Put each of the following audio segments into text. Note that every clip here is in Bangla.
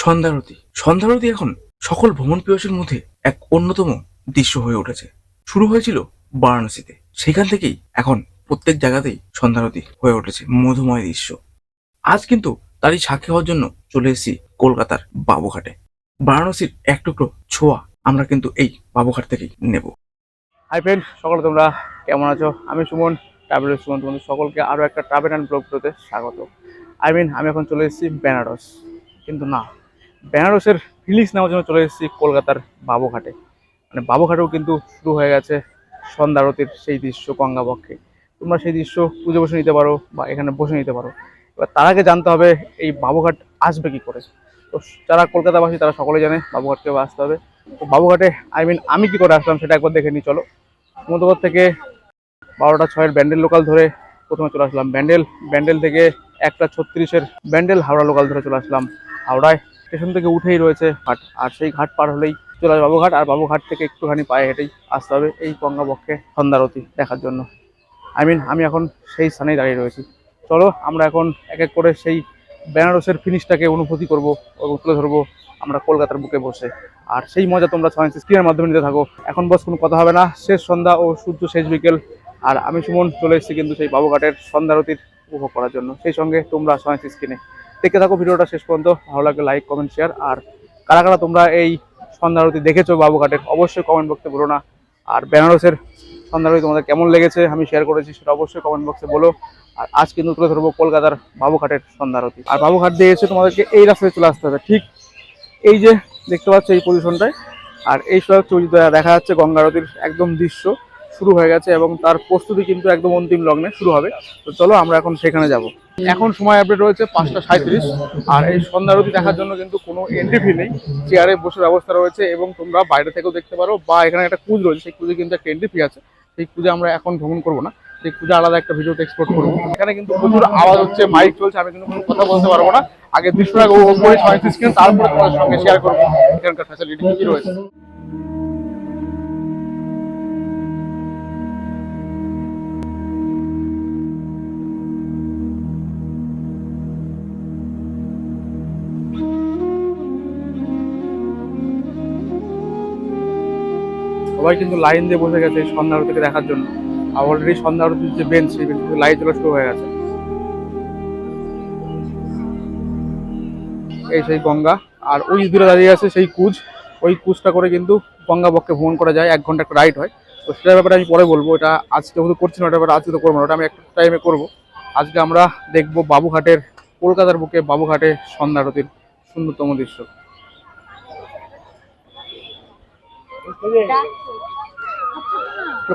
সন্ধ্যারতি। সন্ধ্যারতি এখন সকল ভ্রমণ পিয়সের মধ্যে এক অন্যতম দৃশ্য হয়ে উঠেছে। শুরু হয়েছিল বারাণসীতে। সেখান থেকেই এখন প্রত্যেক জায়গাতেই সন্ধ্যারতি হয়ে উঠেছে মধুময় দৃশ্য। আজ কিন্তু তারই সাক্ষী হওয়ার জন্য চলে এসেছি কলকাতার বাবুঘাটে। বারাণসীর এক টুকরো ছোঁয়া আমরা কিন্তু এই বাবুঘাট থেকেই নেব। হাই ফ্রেন্ড সকলে তোমরা কেমন আছো? আমি সুমন ট্রাভেল সুমন তোমাদের সকলকে আরও একটা ট্রাভেল অ্যান্ড ব্লগ করতে স্বাগত। আই মিন আমি এখন চলে এসেছি বেনারস। কিন্তু না বেনারসের ফিলিংস নেওয়ার জন্য চলে এসেছি কলকাতার বাবুঘাটে। মানে বাবুঘাটেও কিন্তু শুরু হয়ে গেছে সন্ধ্যা আরতির সেই দৃশ্য গঙ্গাবক্ষে তোমরা সেই দৃশ্য পুজো বসে নিতে পারো বা এখানে বসে নিতে পারো। এবার তার আগে জানতে হবে এই বাবুঘাট আসবে কি করে। তো যারা কলকাতাবাসী তারা সকলে জানে বাবুঘাটকে আসতে হবে। তো বাবুঘাটে আই মিন আমি কি করে আসলাম সেটা একবার দেখে নিই, চলো। মধ্যগর থেকে বারোটা ছয়ের ব্যান্ডেল লোকাল ধরে প্রথমে চলে আসলাম ব্যান্ডেল। ব্যান্ডেল থেকে একটা ছত্রিশের ব্যান্ডেল, হাওড়া লোকাল ধরে চলে আসলাম। হাওড়ায় স্টেশন থেকে উঠেই রয়েছে ঘাট। আর সেই ঘাট পার হলেই চলে আসবে বাবুঘাট। আর বাবুঘাট থেকে একটুখানি পায়ে হেঁটেই আসতে হবে এই গঙ্গাবক্ষে সন্ধ্যারতি দেখার জন্য। আই মিন আমি এখন সেই স্থানেই দাঁড়িয়ে রয়েছি। চলো, আমরা এখন এক এক করে সেই বেনারসের ফিনিশটাকে অনুভূতি করব এবং তুলে ধরবো আমরা কলকাতার বুকে বসে। আর সেই মজা তোমরা সায়েন্স স্ক্রিনের মাধ্যমে নিতে থাকো। এখন বস, কোনো কথা হবে না। শেষ সন্ধ্যা ও সূর্য শেষ বিকেল। আর আমি সুমন চলে এসেছি কিন্তু সেই বাবুঘাটের সন্ধ্যারতির উপভোগ করার জন্য। সেই সঙ্গে তোমরা সায়েন্স স্ক্রিনে দেখতে থাকো, ভিডিওটা শেষ পর্যন্ত। ভালো লাগলে লাইক কমেন্ট শেয়ার আর কারা কারা তোমরা এই সন্ধ্যারতি দেখেছ বাবুঘাটের অবশ্যই কমেন্ট বক্সে বলো না। আর বেনারসের সন্ধ্যারতি তোমাদের কেমন লেগেছে আমি শেয়ার করেছি, সেটা অবশ্যই কমেন্ট বক্সে বলো। আর আজ কিন্তু তুলে ধরবো কলকাতার বাবুঘাটের সন্ধ্যারতি আর বাবুঘাট দিয়ে এসে তোমাদেরকে এই রাস্তায় চলে আসতে হবে। ঠিক এই যে দেখতে পাচ্ছ এই পজিশনটায় আর এই সব দেখা যাচ্ছে গঙ্গারতির একদম দৃশ্য শুরু হয়ে গেছে এবং তার প্রস্তুতি কিন্তু একদম অন্তিম লগ্নে শুরু হবে। তো চলো আমরা এখন সেখানে যাব। এখন সময় আপডেট রয়েছে পাঁচটা সাঁত্রিশ আর এই সন্ধ্যারতি দেখার জন্য কিন্তু কোনো এন্ট্রি ফি নেই। চেয়ারে বসে ব্যবস্থা রয়েছে এবং তোমরা বাইরে থেকেও দেখতে পারো বা এখানে একটা কুজ রয়েছে, সেই কুজে কিন্তু একটা এন্ট্রি ফি আছে। সেই কুজে আমরা এখন ভ্রমণ করব না। সেই কুজে আলাদা একটা ভিডিওতে এক্সপোর্ট করব। এখানে কিন্তু প্রচুর আওয়াজ হচ্ছে মাইক চলছে, আমি কিন্তু কোনো কথা বলতে পারব না। আগে করে ছয় স্ক্রিন তারপরে তোমাদের সঙ্গে শেয়ার করব। এখানকার ফ্যাসিলিটি কি রয়েছে? সবাই কিন্তু লাইন দিয়ে বসে গেছে সন্ধ্যা আরতিকে দেখার জন্য। আর অলরেডি সন্ধ্যা আরতির যে বেঞ্চ সেই বেঞ্চ লাইট জ্বলা শুরু হয়ে গেছে। এই সেই গঙ্গা, আর ওই দূরে দাঁড়িয়ে আছে সেই কুজ। ওই কুজটা করে কিন্তু গঙ্গা বক্ষে ভ্রমণ করা যায়, এক ঘণ্টা একটা রাইড হয়। তো সেটার ব্যাপারে আমি পরে বলব, এটা আজকে যেহেতু করছি না ওটা ব্যাপারে আজকে তো করব না, ওটা আমি একটা টাইমে করব। আজকে আমরা দেখব বাবুঘাটের, কলকাতার বুকে বাবুঘাটে সন্ধ্যা আরতির সুন্দরতম দৃশ্য।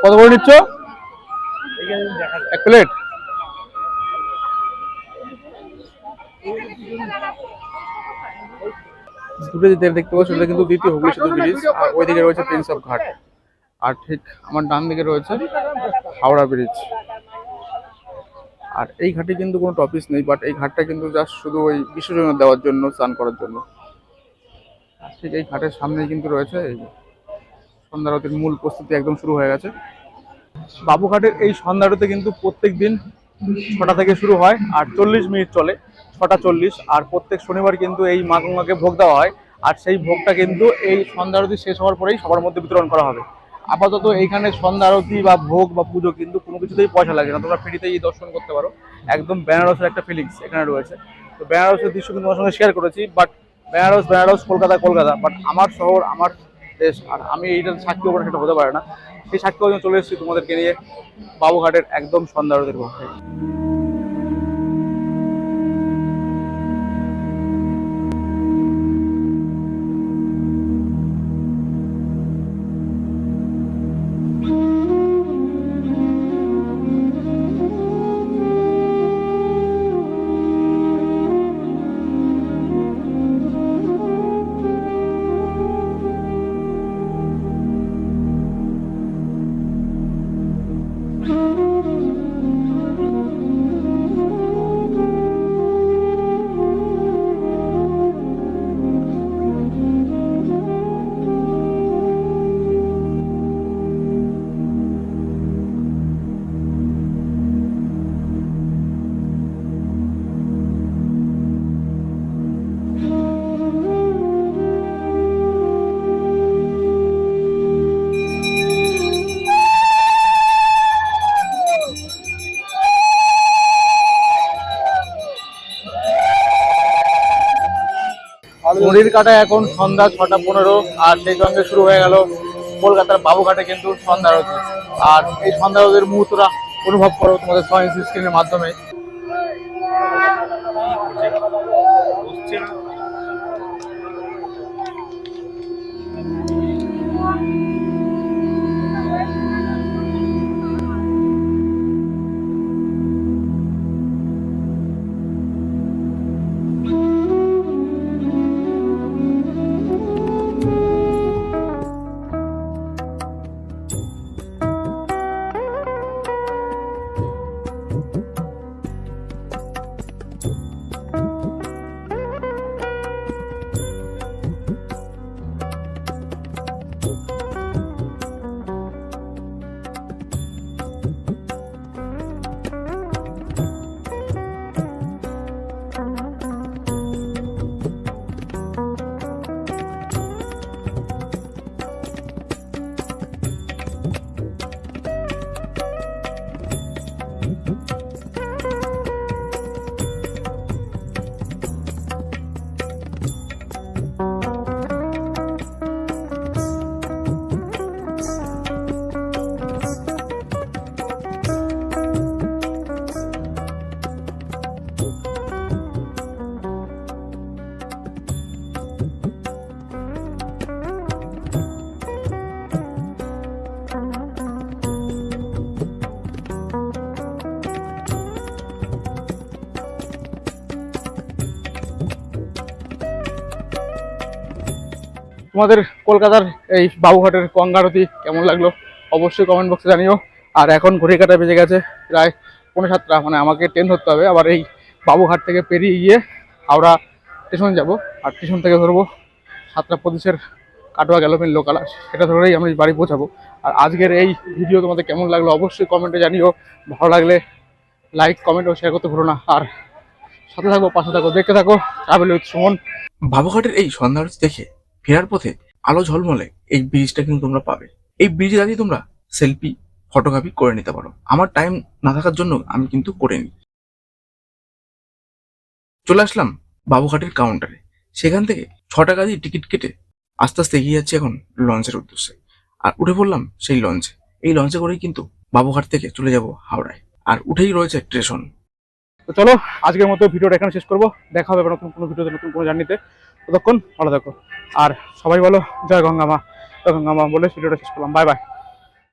কত করে নিচ্ছ? এক প্লেট? দূরে যে দেখতে পাচ্ছ ওটা কিন্তু দ্বিতীয় হুগলি সেতু ব্রিজ, আর ওইদিকে রয়েছে প্রিন্স অফ ঘাট আর ঠিক আমার ডান দিকে রয়েছে হাওড়া ব্রিজ। আর এই ঘাটে কিন্তু কোনো টপিস নেই বাট এই ঘাটটা কিন্তু জাস্ট শুধু ওই বিসর্জন দেওয়ার জন্য, স্নান করার জন্য। ঠিক এই ঘাটের সামনেই কিন্তু রয়েছে সন্ধ্যারতির মূল প্রস্তুতি একদম শুরু হয়ে গেছে। বাবুঘাটের এই সন্ধ্যারতি কিন্তু প্রত্যেক দিন ছটা থেকে শুরু হয় আর চল্লিশ মিনিট চলে, ছটা চল্লিশ। আর প্রত্যেক শনিবার কিন্তু এই মা গঙ্গাকে ভোগ দেওয়া হয়। আর সেই ভোগটা কিন্তু এই সন্ধ্যা আরতি শেষ হওয়ার পরেই সবার মধ্যে বিতরণ করা হবে। আপাতত এইখানে সন্ধ্যা আরতি বা ভোগ বা পুজো কিন্তু কোনো কিছুতেই পয়সা লাগে না। তোমরা ফ্রিতেই দর্শন করতে পারো। একদম বেনারসের একটা ফিলিংস এখানে রয়েছে। তো বেনারসের দৃশ্য কিন্তু তোমার সঙ্গে শেয়ার করেছি বাট বেনারস বেনারস, কলকাতা কলকাতা। বাট আমার শহর, আমার আর আমি এইটার সাক্ষী হব সেটা হতে পারে না। সেই সাক্ষী চলে এসেছি তোমাদেরকে নিয়ে বাবুঘাটের একদম সন্ধ্যা পক্ষে ঘড়ির কাটা এখন সন্ধ্যা ছটা পনেরো, আর সেই সঙ্গে শুরু হয়ে গেল কলকাতার বাবুঘাটে কিন্তু সন্ধ্যা আরতি আর এই সন্ধ্যা আরতির মুহূর্তটা অনুভব করো তোমাদের সয়েন্স স্ক্রিনের মাধ্যমে। তোমাদের কলকাতার এই বাবুঘাটের গঙ্গারতি কেমন লাগল অবশ্যই কমেন্ট বক্সে জানিও। আর এখন ঘড়ি কাটা বেজে গেছে প্রায় পনেরো সাতটা মানে আমাকে ট্রেন ধরতে হবে। আবার এই বাবুঘাট থেকে পেরিয়ে গিয়ে হাওড়া স্টেশন যাব। আর স্টেশন থেকে ধরবো সাতটা পঁচিশের কাটোয়া গ্যালোপিন লোকাল সেটা ধরেই আমি বাড়ি পৌঁছাবো। আর আজকের এই ভিডিও তোমাদের কেমন লাগল অবশ্যই কমেন্টে জানিও। ভালো লাগলে লাইক কমেন্ট ও শেয়ার করতে ভুলো না। আর সাথে থাকো, পাশে থাকো, দেখতে থাকো। Travel with Suman. বাবুঘাটের এই সন্ধ্যা দেখে ফেরার পথে আলো ঝলমলে, এই ব্রিজটা কিন্তু তোমরা পাবে। এই ব্রিজে দাঁড়িয়ে তোমরা সেলফি ফটোগ্রাফি করে নিতে পারো। আমার টাইম না থাকার জন্য আমি কিন্তু করে নিই চলে আসলাম বাবুঘাটের কাউন্টারে সেখান থেকে ছ টাকা দিয়ে টিকিট কেটে আস্তে আস্তে এগিয়ে যাচ্ছি এখন লঞ্চের উদ্দেশ্যে। আর উঠে পড়লাম সেই লঞ্চে। এই লঞ্চে করেই কিন্তু বাবুঘাট থেকে চলে যাব হাওড়ায়। আর উঠেই রয়েছে স্টেশন তো চলো, আজকের মতো ভিডিওটা এখানে শেষ করব। দেখা হবে নতুন কোনো ভিডিওতে, নতুন কোনো জার্নিতে ততক্ষণ ভালো থাকো। আর সবাই বলো, জয় গঙ্গামা জয় গঙ্গামা বলে ভিডিওটা শেষ করলাম। Bye bye